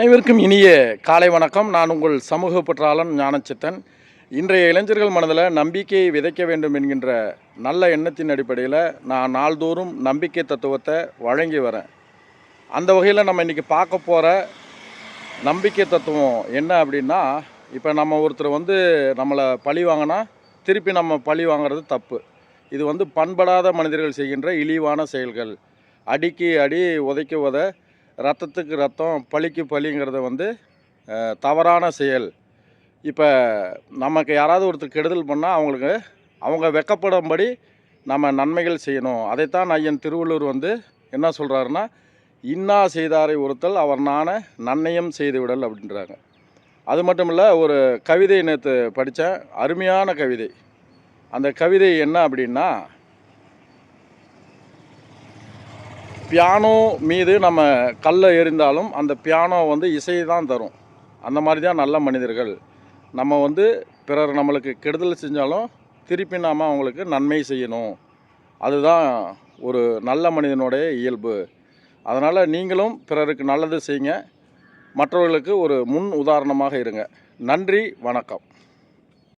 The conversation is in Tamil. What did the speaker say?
அனைவருக்கும் இனிய காலை வணக்கம். நான் உங்கள் சமூக பற்றாளன் ஞானச்சித்தன். இன்றைய இளைஞர்கள் மனதில் நம்பிக்கையை விதைக்க வேண்டும் என்கின்ற நல்ல எண்ணத்தின் அடிப்படையில் நான் நாள்தோறும் நம்பிக்கை தத்துவத்தை வழங்கி வரேன். அந்த வகையில் நம்ம இன்றைக்கி பார்க்க போகிற நம்பிக்கை தத்துவம் என்ன அப்படின்னா இப்போ நம்ம ஒருத்தர் வந்து நம்மளை பழி வாங்கினா திருப்பி நம்ம பழி வாங்குறது தப்பு. இது வந்து பண்படாத மனிதர்கள் செய்கின்ற இழிவான செயல்கள். அடிக்கு அடி உதைக்கு உத ரத்தத்துக்கு ரத்தம் பழிக்கு பழிங்கிறத வந்து தவறான செயல். இப்போ நமக்கு யாராவது ஒருத்தர் கெடுதல் பண்ணால் அவங்களுக்கு அவங்க வெக்கப்படும்படி நம்ம நன்மைகள் செய்யணும். அதைத்தான் ஐயன் திருவள்ளூர் வந்து என்ன சொல்கிறாருன்னா இன்னா செய்தாரை ஒருத்தல் அவர் நான நன்னயம் செய்து விடல் அப்படின்றாங்க. அது மட்டும் இல்லை ஒரு கவிதை நேற்று படித்தேன் அருமையான கவிதை. அந்த கவிதை என்ன அப்படின்னா பியானோ மீது நம்ம கல்லை எறிந்தாலும் அந்த பியானோ வந்து இசையை தான் தரும். அந்த மாதிரி தான் நல்ல மனிதர்கள். நம்ம வந்து பிறர் நம்மளுக்கு கெடுதல் செஞ்சாலும் திருப்பி நாம் அவங்களுக்கு நன்மை செய்யணும். அதுதான் ஒரு நல்ல மனிதனுடைய இயல்பு. அதனால் நீங்களும் பிறருக்கு நல்லது செய்யுங்க. மற்றவர்களுக்கு ஒரு முன் உதாரணமாக இருங்க. நன்றி வணக்கம்.